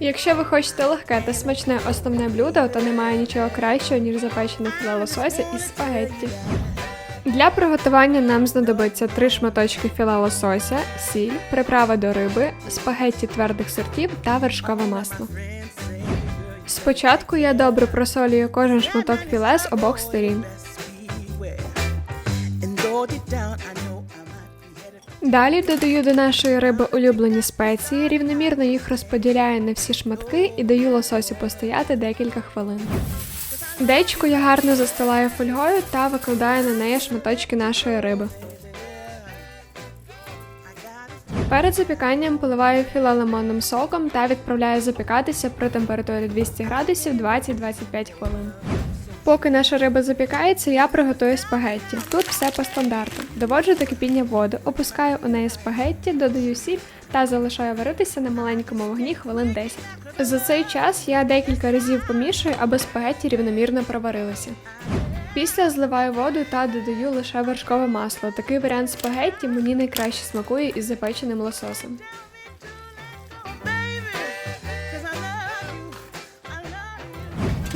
Якщо ви хочете легке та смачне основне блюдо, то немає нічого кращого, ніж запечене філе лосося із спагетті. Для приготування нам знадобиться 3 шматочки філе лосося, сіль, приправа до риби, спагетті твердих сортів та вершкове масло. Спочатку я добре просолюю кожен шматок філе з обох сторін. Далі додаю до нашої риби улюблені спеції, рівномірно їх розподіляю на всі шматки і даю лососю постояти декілька хвилин. Дечку я гарно застилаю фольгою та викладаю на неї шматочки нашої риби. Перед запіканням поливаю філе лимонним соком та відправляю запікатися при температурі 200 градусів 20-25 хвилин. Поки наша риба запікається, я приготую спагетті. Тут все по стандарту. Доводжу до кипіння воду, опускаю у неї спагетті, додаю сіль та залишаю варитися на маленькому вогні хвилин 10. За цей час я декілька разів помішую, аби спагетті рівномірно проварилися. Після зливаю воду та додаю лише вершкове масло. Такий варіант спагетті мені найкраще смакує із запеченим лососем.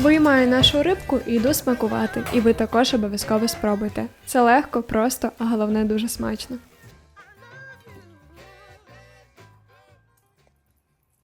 Виймаю нашу рибку і йду смакувати, і ви також обов'язково спробуйте. Це легко, просто, а головне дуже смачно.